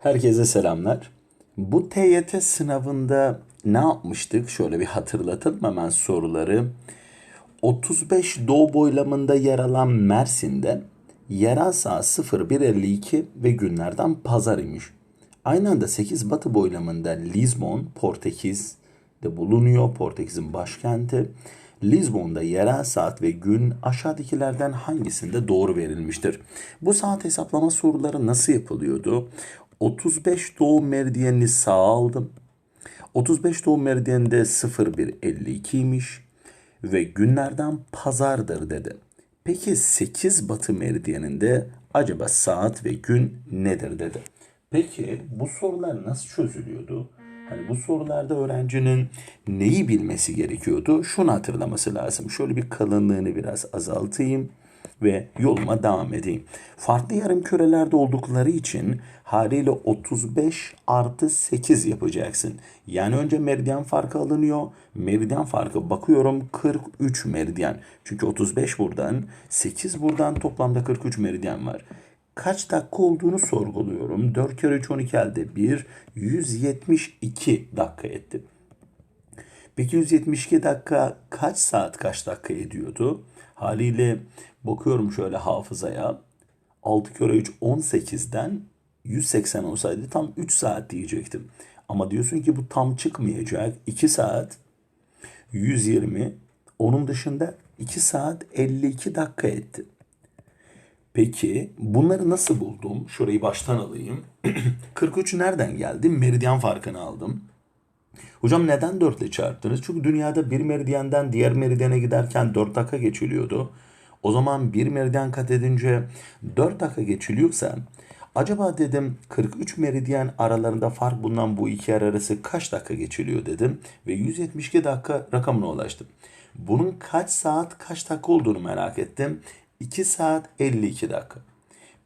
Herkese selamlar. Bu TYT sınavında ne yapmıştık? Şöyle bir hatırlatalım hemen soruları. 35 doğu boylamında yer alan Mersin'de yerel saat 01.52 ve günlerden pazar imiş. Aynı anda 8 batı boylamında Lisbon, Portekiz'de bulunuyor. Portekiz'in başkenti. Lisbon'da yerel saat ve gün aşağıdakilerden hangisinde doğru verilmiştir? Bu saat hesaplama soruları nasıl yapılıyordu? 35 doğum meridyenini sağa aldım. 35 doğum meridyeninde 01.52'ymiş ve günlerden pazardır dedi. Peki 8 batı meridyeninde acaba saat ve gün nedir dedi. Peki bu sorular nasıl çözülüyordu? Hani bu sorularda öğrencinin neyi bilmesi gerekiyordu? Şunu hatırlaması lazım. Şöyle bir kalınlığını biraz azaltayım ve yoluma devam edeyim. Farklı yarım kürelerde oldukları için haliyle 35 artı 8 yapacaksın. Yani önce meridyen farkı alınıyor. Meridyen farkı bakıyorum 43 meridyen. Çünkü 35 buradan 8 buradan toplamda 43 meridyen var kaç dakika olduğunu sorguluyorum. 4 kere 3 12 elde 1 172 dakika etti. Peki 172 dakika kaç saat kaç dakika ediyordu? Haliyle bakıyorum şöyle hafızaya. 6 kere 3 18'den 180 olsaydı tam 3 saat diyecektim. Ama diyorsun ki bu tam çıkmayacak. 2 saat 120 onun dışında 2 saat 52 dakika etti. Peki bunları nasıl buldum? Şurayı baştan alayım. 43 nereden geldi? Meridyen farkını aldım. Hocam neden 4 ile çarptınız? Çünkü dünyada bir meridyenden diğer meridyene giderken 4 dakika geçiliyordu. O zaman bir meridyen kat edince 4 dakika geçiliyorsa acaba dedim 43 meridyen aralarında fark bulunan bu iki yer arası kaç dakika geçiliyor dedim ve 172 dakika rakamına ulaştım. Bunun kaç saat kaç dakika olduğunu merak ettim. 2 saat 52 dakika.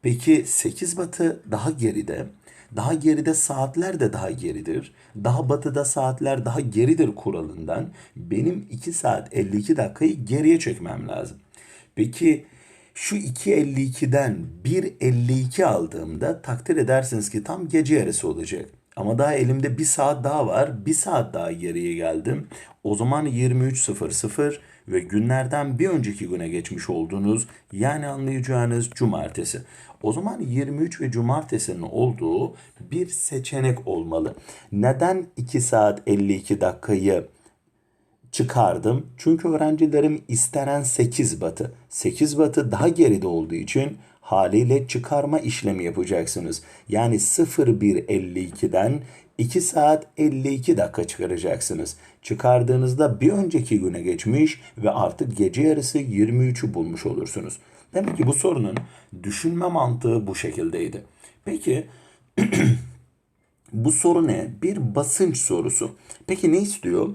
Peki 8 batı daha geride. Daha geride saatler de daha geridir. Daha batıda saatler daha geridir kuralından benim 2 saat 52 dakikayı geriye çekmem lazım. Peki şu 2.52'den 1.52 aldığımda takdir edersiniz ki tam gece yarısı olacak. Ama daha elimde bir saat daha var. Bir saat daha geriye geldim. O zaman 23.00 ve günlerden bir önceki güne geçmiş olduğunuz yani anlayacağınız cumartesi. O zaman 23 ve cumartesinin olduğu bir seçenek olmalı. Neden 2 saat 52 dakikayı çıkardım? Çünkü öğrencilerim istenen 8 batı. 8 batı daha geride olduğu için haliyle çıkarma işlemi yapacaksınız. Yani 01.52'den 2 saat 52 dakika çıkaracaksınız. Çıkardığınızda bir önceki güne geçmiş ve artık gece yarısı 23'ü bulmuş olursunuz. Demek ki bu sorunun düşünme mantığı bu şekildeydi. Peki bu soru ne? Bir basınç sorusu. Peki ne istiyor?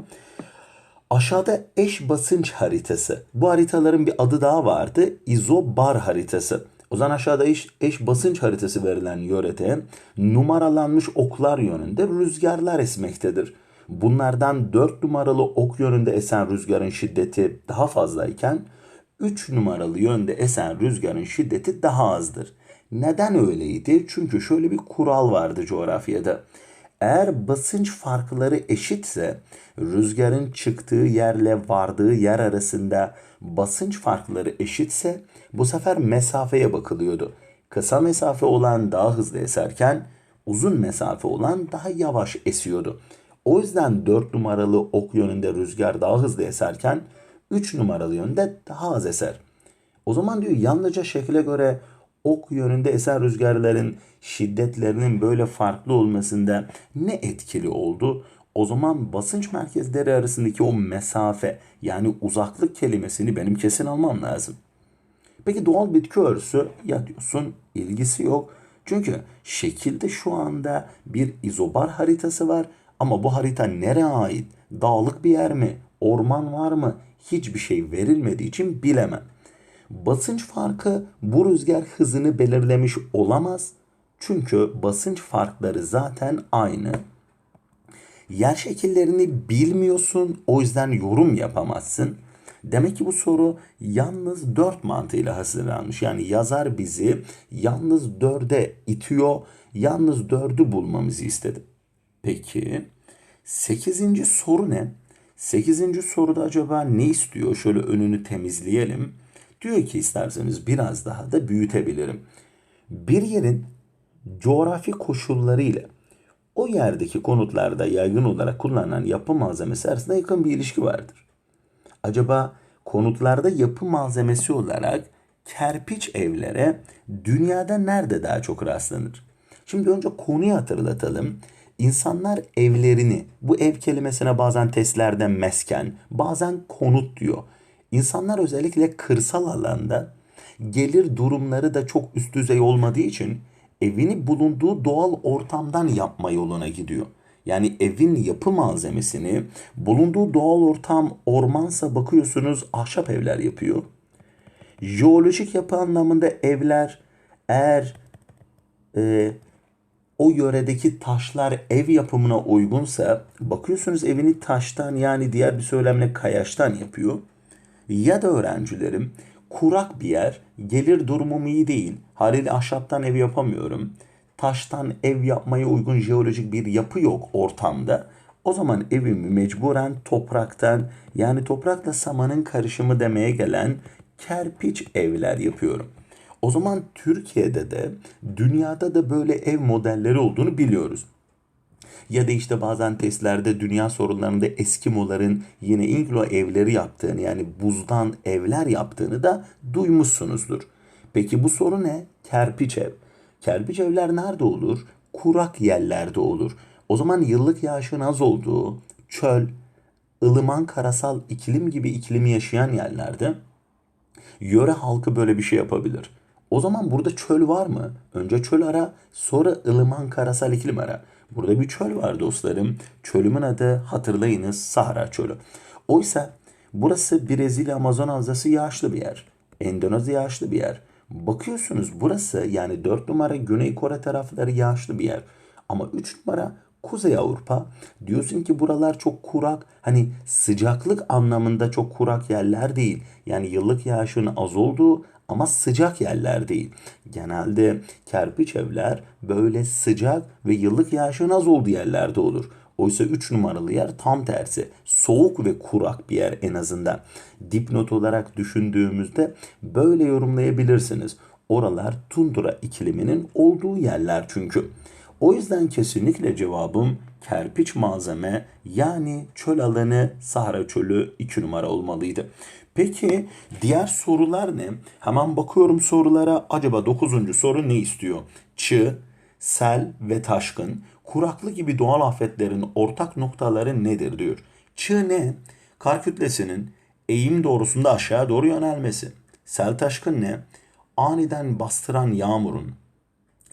Aşağıda eş basınç haritası. Bu haritaların bir adı daha vardı. İzobar haritası. O zaman aşağıda eş, eş basınç haritası verilen yörede numaralanmış oklar yönünde rüzgarlar esmektedir. Bunlardan 4 numaralı ok yönünde esen rüzgarın şiddeti daha fazlayken 3 numaralı yönde esen rüzgarın şiddeti daha azdır. Neden öyleydi? Çünkü şöyle bir kural vardı coğrafyada. Eğer basınç farkları eşitse rüzgarın çıktığı yerle vardığı yer arasında basınç farkları eşitse bu sefer mesafeye bakılıyordu. Kısa mesafe olan daha hızlı eserken uzun mesafe olan daha yavaş esiyordu. O yüzden 4 numaralı ok yönünde rüzgar daha hızlı eserken 3 numaralı yönde daha az eser. O zaman diyor yalnızca şekle göre ok yönünde esen rüzgarların şiddetlerinin böyle farklı olmasında ne etkili oldu? O zaman basınç merkezleri arasındaki o mesafe yani uzaklık kelimesini benim kesin almam lazım. Peki doğal bitki örtüsü ya diyorsun ilgisi yok. Çünkü şekilde şu anda bir izobar haritası var ama bu harita nereye ait? Dağlık bir yer mi? Orman var mı? Hiçbir şey verilmediği için bilemem. Basınç farkı bu rüzgar hızını belirlemiş olamaz. Çünkü basınç farkları zaten aynı. Yer şekillerini bilmiyorsun o yüzden yorum yapamazsın. Demek ki bu soru yalnız dört mantığıyla hazırlanmış. Yani yazar bizi yalnız dörde itiyor Yalnız 4'ü bulmamızı istedi. Peki 8. soru ne? 8. soruda acaba ne istiyor? Şöyle önünü temizleyelim. Diyor ki isterseniz biraz daha da büyütebilirim. Bir yerin coğrafi koşulları ile o yerdeki konutlarda yaygın olarak kullanılan yapı malzemesi arasında yakın bir ilişki vardır. Acaba konutlarda yapı malzemesi olarak kerpiç evlere dünyada nerede daha çok rastlanır? Şimdi önce konuyu hatırlatalım. İnsanlar evlerini, bu ev kelimesine bazen testlerde mesken, bazen konut diyor. İnsanlar özellikle kırsal alanda gelir durumları da çok üst düzey olmadığı için evini bulunduğu doğal ortamdan yapma yoluna gidiyor. Yani evin yapı malzemesini bulunduğu doğal ortam ormansa bakıyorsunuz ahşap evler yapıyor. Jeolojik yapı anlamında evler eğer e, o yöredeki taşlar ev yapımına uygunsa bakıyorsunuz evini taştan yani diğer bir söylemle kayaçtan yapıyor. Ya da öğrencilerim kurak bir yer, gelir durumum iyi değil, haliyle ahşaptan ev yapamıyorum, taştan ev yapmaya uygun jeolojik bir yapı yok ortamda. O zaman evimi mecburen topraktan yani toprakla samanın karışımı demeye gelen kerpiç evler yapıyorum. O zaman Türkiye'de de dünyada da böyle ev modelleri olduğunu biliyoruz. Ya da işte bazen testlerde dünya sorunlarında Eskimoların yine İnglo evleri yaptığını yani buzdan evler yaptığını da duymuşsunuzdur. Peki bu soru ne? Kerpiç ev. Kerpiç evler nerede olur? Kurak yerlerde olur. O zaman yıllık yağışın az olduğu çöl, ılıman karasal iklim gibi iklimi yaşayan yerlerde yöre halkı böyle bir şey yapabilir. O zaman burada çöl var mı? Önce çöl ara, sonra ılıman karasal iklim ara. Burada bir çöl var dostlarım. Çölümün adı hatırlayınız Sahara Çölü. Oysa burası Brezilya Amazon Havzası yağışlı bir yer. Endonezya yağışlı bir yer. Bakıyorsunuz burası yani 4 numara Güney Kore tarafları yağışlı bir yer. Ama 3 numara Kuzey Avrupa diyorsun ki buralar çok kurak hani sıcaklık anlamında çok kurak yerler değil. Yani yıllık yağışın az olduğu ama sıcak yerler değil. Genelde kerpiç evler böyle sıcak ve yıllık yağışın az olduğu yerlerde olur. Oysa 3 numaralı yer tam tersi. Soğuk ve kurak bir yer en azından. Dipnot olarak düşündüğümüzde böyle yorumlayabilirsiniz. Oralar tundra ikliminin olduğu yerler çünkü. O yüzden kesinlikle cevabım kerpiç malzeme yani çöl alanı Sahara çölü 2 numara olmalıydı. Peki diğer sorular ne? Hemen bakıyorum sorulara. Acaba 9. soru ne istiyor? Çığ, sel ve taşkın, kuraklık gibi doğal afetlerin ortak noktaları nedir diyor. Çığ ne? Kar kütlesinin eğim doğrusunda aşağı doğru yönelmesi. Sel taşkın ne? Aniden bastıran yağmurun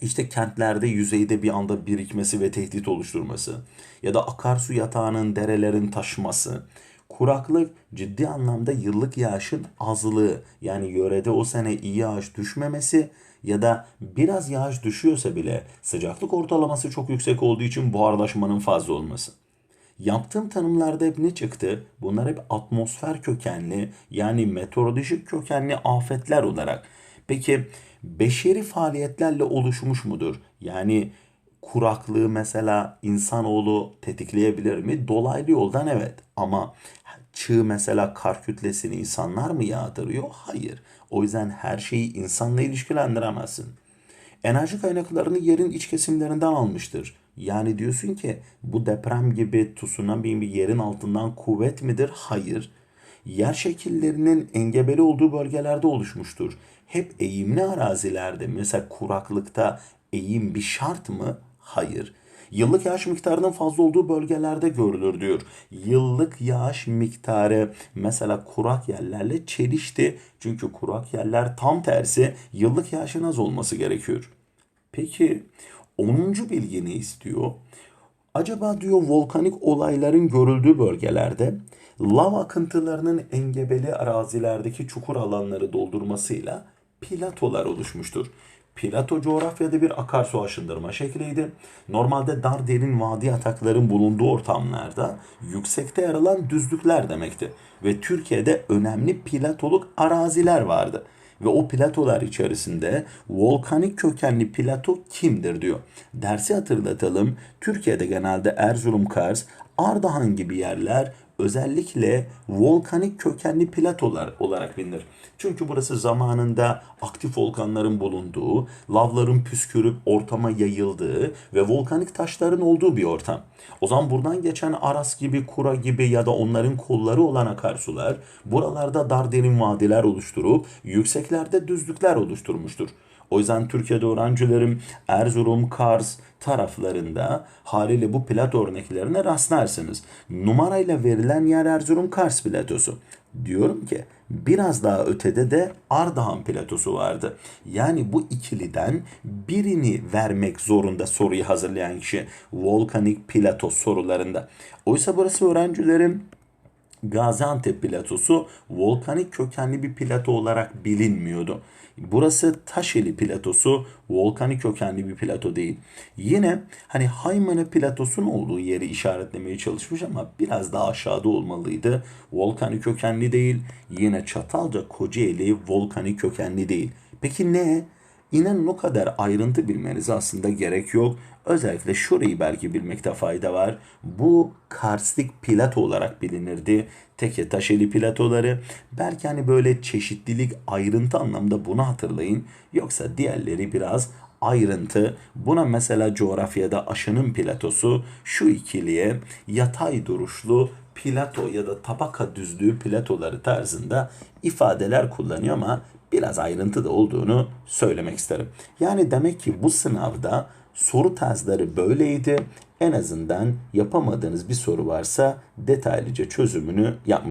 işte kentlerde yüzeyde bir anda birikmesi ve tehdit oluşturması ya da akarsu yatağının derelerin taşması, kuraklık ciddi anlamda yıllık yağışın azlığı yani yörede o sene iyi yağış düşmemesi ya da biraz yağış düşüyorsa bile sıcaklık ortalaması çok yüksek olduğu için buharlaşmanın fazla olması. Yaptığım tanımlarda hep ne çıktı? Bunlar hep atmosfer kökenli yani meteorolojik kökenli afetler olarak. Peki beşeri faaliyetlerle oluşmuş mudur? Yani kuraklığı mesela insanoğlu tetikleyebilir mi? Dolaylı yoldan evet ama çığ mesela kar kütlesini insanlar mı yağdırıyor? Hayır. O yüzden her şeyi insanla ilişkilendiremezsin. Enerji kaynaklarını yerin iç kesimlerinden almıştır. Yani diyorsun ki bu deprem gibi tsunami bir yerin altından kuvvet midir? Hayır. Yer şekillerinin engebeli olduğu bölgelerde oluşmuştur hep eğimli arazilerde mesela kuraklıkta eğim bir şart mı? Hayır. Yıllık yağış miktarının fazla olduğu bölgelerde görülür diyor. Yıllık yağış miktarı mesela kurak yerlerle çelişti. Çünkü kurak yerler tam tersi yıllık yağışın az olması gerekiyor. Peki 10. bilgi ne istiyor? Acaba diyor volkanik olayların görüldüğü bölgelerde lav akıntılarının engebeli arazilerdeki çukur alanları doldurmasıyla platolar oluşmuştur. Plato coğrafyada bir akarsu aşındırma şekliydi. Normalde dar derin vadi atakların bulunduğu ortamlarda yüksekte yer alan düzlükler demekti. Ve Türkiye'de önemli platoluk araziler vardı. Ve o platolar içerisinde volkanik kökenli plato kimdir diyor. Dersi hatırlatalım. Türkiye'de genelde Erzurum, Kars, Ardahan gibi yerler özellikle volkanik kökenli platolar olarak bilinir. Çünkü burası zamanında aktif volkanların bulunduğu, lavların püskürüp ortama yayıldığı ve volkanik taşların olduğu bir ortam. O zaman buradan geçen Aras gibi, Kura gibi ya da onların kolları olan akarsular buralarda dar derin vadiler oluşturup yükseklerde düzlükler oluşturmuştur. O yüzden Türkiye'de öğrencilerim Erzurum, Kars taraflarında haliyle bu plato örneklerine rastlarsınız. Numarayla verilen yer Erzurum Kars platosu. Diyorum ki biraz daha ötede de Ardahan platosu vardı. Yani bu ikiliden birini vermek zorunda soruyu hazırlayan kişi volkanik plato sorularında. Oysa burası öğrencilerim Gaziantep platosu volkanik kökenli bir plato olarak bilinmiyordu. Burası Taşeli platosu volkanik kökenli bir plato değil. Yine hani Haymana platosunun olduğu yeri işaretlemeye çalışmış ama biraz daha aşağıda olmalıydı. Volkanik kökenli değil. Yine Çatalca Kocaeli volkanik kökenli değil. Peki ne? İnanın o kadar ayrıntı bilmenize aslında gerek yok. Özellikle şurayı belki bilmekte fayda var. Bu karstik plato olarak bilinirdi. Teke taşeli platoları. Belki hani böyle çeşitlilik ayrıntı anlamda bunu hatırlayın. Yoksa diğerleri biraz ayrıntı. Buna mesela coğrafyada aşının platosu şu ikiliye yatay duruşlu plato ya da tabaka düzlüğü platoları tarzında ifadeler kullanıyor ama biraz ayrıntı da olduğunu söylemek isterim. Yani demek ki bu sınavda soru tarzları böyleydi. En azından yapamadığınız bir soru varsa detaylıca çözümünü yapmış